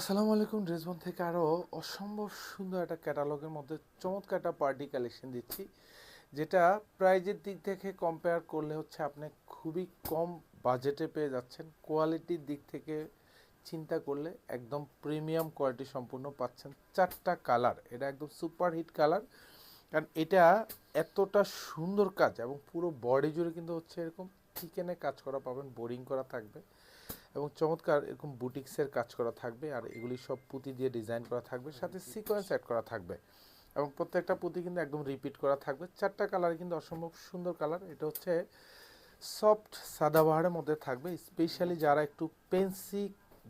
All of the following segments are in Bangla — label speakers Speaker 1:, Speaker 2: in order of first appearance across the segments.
Speaker 1: আসসালামু আলাইকুম ড্রেসবন থেকে আরও অসম্ভব সুন্দর একটা ক্যাটালগের মধ্যে চমৎকার একটা পার্টি কালেকশন দিচ্ছি, যেটা প্রাইজের দিক থেকে কম্পেয়ার করলে হচ্ছে আপনি খুবই কম বাজেটে পেয়ে যাচ্ছেন। কোয়ালিটির দিক থেকে চিন্তা করলে একদম প্রিমিয়াম কোয়ালিটি সম্পূর্ণ পাচ্ছেন চারটা কালার এটা একদম সুপার হিট কালার কারণ এটা এতটা সুন্দর কাজ এবং পুরো বডি জুড়ে কিন্তু হচ্ছে এরকম চিকেনে কাজ করা পাবেন বোরিং করা থাকবে। এবং চমৎকার এরকম বুটিক্সের কাজ করা থাকবে আর এগুলি সব পুঁতি দিয়ে ডিজাইন করা থাকবে সাথে সিকোয়েন্স অ্যাড করা থাকবে। এবং প্রত্যেকটা পুঁতি কিন্তু একদম রিপিট করা থাকবে। চারটা কালার কিন্তু অসম্ভব সুন্দর কালার এটা হচ্ছে সফট সাদাবাহারের মধ্যে থাকবে। স্পেশালি যারা একটু পেন্সি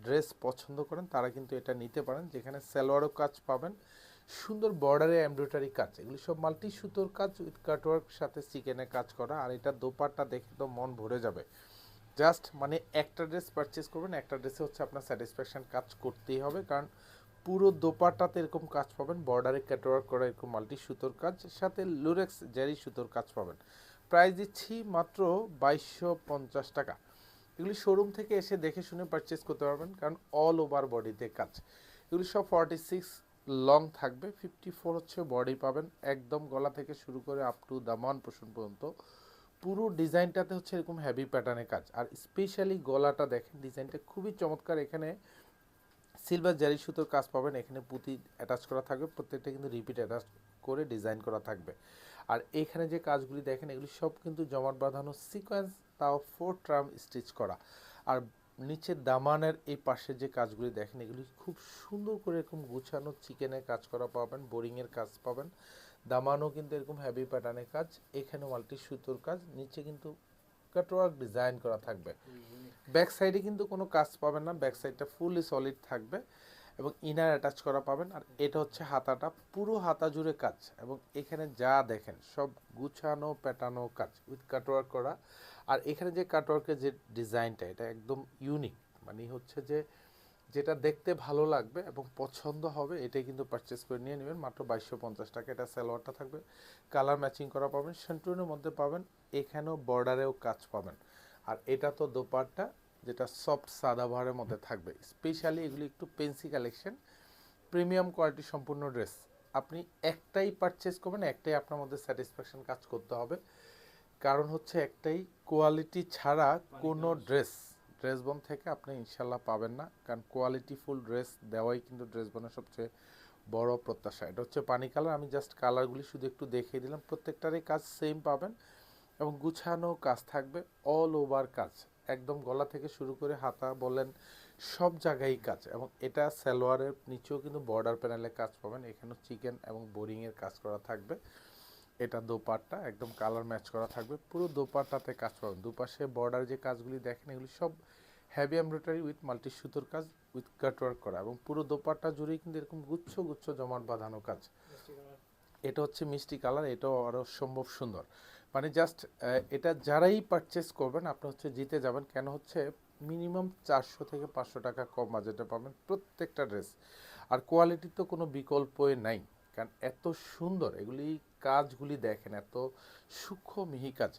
Speaker 1: ড্রেস পছন্দ করেন তারা কিন্তু এটা নিতে পারেন যেখানে সালোয়ারও কাজ পাবেন সুন্দর বর্ডারে এমব্রয়ডারি কাজ। এগুলি সব মাল্টি সুতোর কাজ উইথ কাটওয়ার্ক সাথে চিকেনে কাজ করা আর এটা দোপাট্টা দেখে তো মন ভরে যাবে। জাস্ট মানে একটা ড্রেস পারচেস করবেন, একটা ড্রেসে হচ্ছে আপনার স্যাটিসফ্যাকশন কাজ করতেই হবে। কারণ পুরো দোপাটাতে এরকম কাজ পাবেন বর্ডারে ক্যাটওয়ার্ক করা এরকম মাল্টি সুতোর কাজ, সাথে লুরেক্স জারি সুতোর কাজ পাবেন। প্রাইস দিচ্ছি মাত্র বাইশশো পঞ্চাশ টাকা। এগুলি শোরুম থেকে এসে দেখে শুনে পারচেস করতে পারবেন, কারণ অল ওভার বডিতে কাজ। এগুলি সব ফর্টি সিক্স লং থাকবে ফিফটি ফোর হচ্ছে বডি পাবেন, একদম গলা থেকে শুরু করে আপ টু দামান পোষণ পর্যন্ত। পুরো ডিজাইনটাতে হচ্ছে এরকম হেভি প্যাটার্নের কাজ। আর স্পেশালি গলাটা দেখেন, ডিজাইনটা খুবই চমৎকার। এখানে সিলভার জারি সুতোর কাজ পাবেন। এখানে পুঁতি অ্যাটাচ করা থাকবে। প্রত্যেকটা কিন্তু রিপিট অ্যাটাচ করে ডিজাইন করা থাকবে। আর এখানে যে কাজগুলি দেখেন, এগুলি সব কিন্তু জমাট বাঁধানো সিকোয়েন্স তাও ফোর ট্রাম স্টিচ করা। আর নিচে দামানের এই পাশে যে কাজগুলি দেখেন এগুলি খুব সুন্দর করে এরকম গুছানো চিকেনের কাজ করা পাবেন বোরিংয়ের কাজ পাবেন। দামানও কিন্তু এরকম হেভি প্যাটার্নের কাজ এখানে মাল্টি সুতোর কাজ নিচে কিন্তু কাটওয়ার্ক ডিজাইন করা থাকবে। ব্যাক সাইডে কিন্তু কোনো কাজ পাবেন না ব্যাক সাইডটা ফুললি সলিড থাকবে। এবং ইনার অ্যাটাচ করা পাবেন। আর এটা হচ্ছে হাতাটা। পুরো হাতা জুড়ে কাজ। এবং এখানে যা দেখেন, সব গুছানো প্যাটানো কাজ উইথ কাটওয়ার্ক করা। আর এখানে যে কাটওয়ার্কের যে ডিজাইনটা, এটা একদম ইউনিক মানে হচ্ছে যে, যেটা দেখতে ভালো লাগবে এবং পছন্দ হবে, এটাই কিন্তু পারচেস করে নিয়ে নেবেন। মাত্র বাইশশো পঞ্চাশ টাকা। এটা সালোয়ারটা থাকবে। কালার ম্যাচিং করা পাবেন। সেন্টুনের মধ্যে পাবেন। এখানেও বর্ডারেও কাজ পাবেন। আর এটা তো দোপাট্টা। যেটা সফট সাদাভারের মধ্যে থাকবে। স্পেশালি এগুলি একটু পেন্সি কালেকশন প্রিমিয়াম কোয়ালিটি সম্পূর্ণ ড্রেস আপনি একটাই পারচেস করবেন একটাই আপনার মধ্যে স্যাটিসফ্যাকশন কাজ করতে হবে। কারণ হচ্ছে একটাই কোয়ালিটি ছাড়া কোনো ড্রেস ড্রেস বন থেকে আপনি ইনশাল্লাহ পাবেন না। কারণ কোয়ালিটি ফুল ড্রেস দেওয়াই কিন্তু ড্রেস বনের সবচেয়ে বড় প্রত্যাশা। এটা হচ্ছে পানি কালার আমি জাস্ট কালারগুলি শুধু একটু দেখিয়ে দিলাম। প্রত্যেকটারই কাজ সেম পাবেন। এবং গুছানো কাজ থাকবে অল ওভার কাজ। একদম গলা থেকে শুরু করে হাতা বলেন সব জায়গায় কাজ। এবং এটা সালোয়ারের নিচেও কিন্তু বর্ডার প্যানেলে কাজ পাবেন। এখানেও চিকেন এবং বোরিংয়ের কাজ করা থাকবে। এটা দোপাট্টা একদম কালার ম্যাচ করা থাকবে। পুরো দোপাট্টাতে কাজ পাবেন। দুপাশে বর্ডার যে কাজগুলি দেখেন এগুলি সব হ্যাভি এমব্রয়ডারি উইথ মাল্টি সুতোর কাজ উইথ কাটওয়ার্ক করা। এবং পুরো দোপাট্টা জুড়েই কিন্তু এরকম গুচ্ছ গুচ্ছ জমাট বাঁধানো কাজ। এটা হচ্ছে মিষ্টি কালার এটাও আরও সম্ভব সুন্দর। মানে জাস্ট এটা যারাই পারচেস করবেন আপনি হচ্ছে জিতে যাবেন। কেন হচ্ছে মিনিমাম চারশো থেকে পাঁচশো টাকা কম বাজেটে পাবেন প্রত্যেকটা ড্রেস আর কোয়ালিটি তো কোনো বিকল্পই নাই, কারণ এত সুন্দর, এগুলি কাজগুলি দেখেন, এত সূক্ষ্ম মিহি কাজ।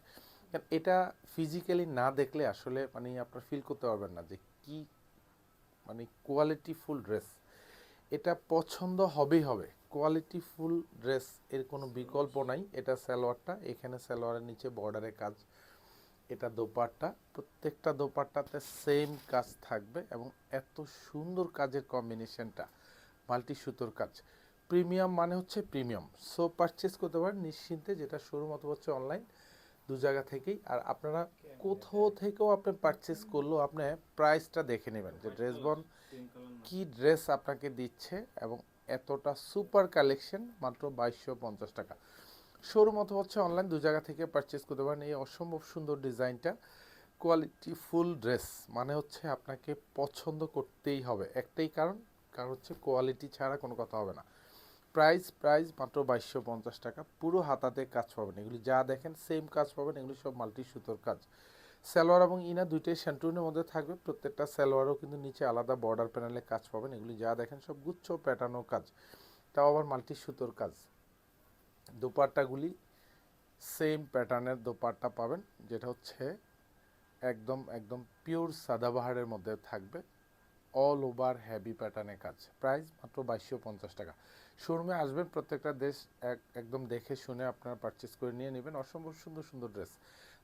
Speaker 1: কারণ এটা ফিজিক্যালি না দেখলে আসলে মানে আপনার ফিল করতে পারবেন না যে কি মানে কোয়ালিটি ফুল ড্রেস এটা পছন্দ হবেই হবে। কোয়ালিটি ফুল ড্রেস এর কোনো বিকল্প নাই। এটা সালোয়ারটা এখানে সালোয়ারের নিচে বর্ডারে কাজ। এটা দোপাট্টা প্রত্যেকটা দোপাট্টাতে সেম কাজ থাকবে এবং এত সুন্দর কাজের কম্বিনেশনটা মাল্টি সুতোর কাজ। প্রিমিয়াম মানে হচ্ছে প্রিমিয়াম সো পারচেস করতে পারেন নিশ্চিন্তে যেটা শোরুম অথবা হচ্ছে অনলাইন দু জায়গা থেকেই। আর আপনারা কোথাও থেকেও আপনি পারচেস করলেও আপনি প্রাইসটা দেখে নেবেন যে ড্রেস বন কি ড্রেস আপনাকে দিচ্ছে এবং এতটা সুপার কালেকশন মাত্র বাইশশো পঞ্চাশ টাকা। শোরুম অথবা হচ্ছে অনলাইন দু জায়গা থেকে পারচেস করতে পারেন এই অসম্ভব সুন্দর ডিজাইনটা। কোয়ালিটি ফুল ড্রেস মানে হচ্ছে আপনাকে পছন্দ করতেই হবে। একটাই কারণ কারণ হচ্ছে কোয়ালিটি ছাড়া কোনো কথা হবে না। প্রাইস প্রাইস মাত্র বাইশশো পঞ্চাশ টাকা। পুরো হাতাতে কাজ পাবেন। এগুলি যা দেখেন সেম কাজ পাবেন। এগুলি সব মাল্টি সুতোর কাজ। সালোয়ার এবং ইনা দুইটাই শ্যান্টুনের মধ্যে থাকবে। প্রত্যেকটা সালোয়ারও কিন্তু নিচে আলাদা বর্ডার প্যানেলে কাজ পাবেন। এগুলি যা দেখেন সব গুচ্ছ প্যাটার্নও কাজ। তাও আবার মাল্টি সুতোর কাজ। দোপাট্টাগুলি সেম প্যাটার্নের দোপাট্টা পাবেন, যেটা হচ্ছে একদম একদম পিওর সাদাবাহারের মধ্যে থাকবে। অল ওভার হ্যাভি প্যাটার্নের কাজ। প্রাইস মাত্র বাইশশো পঞ্চাশ টাকা। শোরুমে আসবেন প্রত্যেকটা দেশ এক, একদম দেখে শুনে আপনারা পারচেস করে নিয়ে নেবেন। অসম্ভব সুন্দর সুন্দর ড্রেস